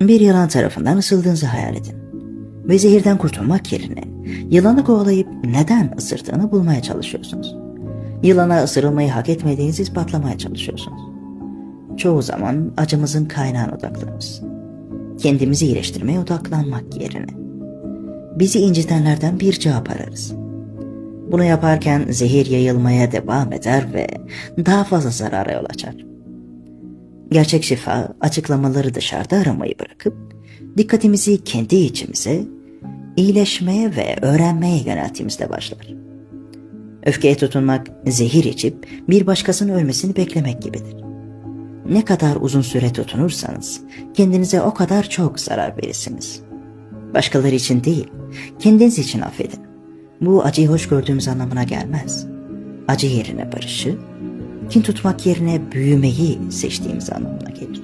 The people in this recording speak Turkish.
Bir yılan tarafından ısıldığınızı hayal edin. Ve zehirden kurtulmak yerine yılanı kovalayıp neden ısırdığını bulmaya çalışıyorsunuz. Yılana ısırılmayı hak etmediğinizi ispatlamaya çalışıyorsunuz. Çoğu zaman acımızın kaynağına odaklanırız. Kendimizi iyileştirmeye odaklanmak yerine. Bizi incitenlerden bir cevap ararız. Bunu yaparken zehir yayılmaya devam eder ve daha fazla zarara yol açar. Gerçek şifa açıklamaları dışarıda aramayı bırakıp dikkatimizi kendi içimize, iyileşmeye ve öğrenmeye yönelttiğimizde başlar. Öfkeye tutunmak, zehir içip bir başkasının ölmesini beklemek gibidir. Ne kadar uzun süre tutunursanız kendinize o kadar çok zarar verirsiniz. Başkaları için değil, kendiniz için affedin. Bu acıyı hoş gördüğümüz anlamına gelmez. Acı yerine barışı, kin tutmak yerine büyümeyi seçtiğimiz anlamına gelir.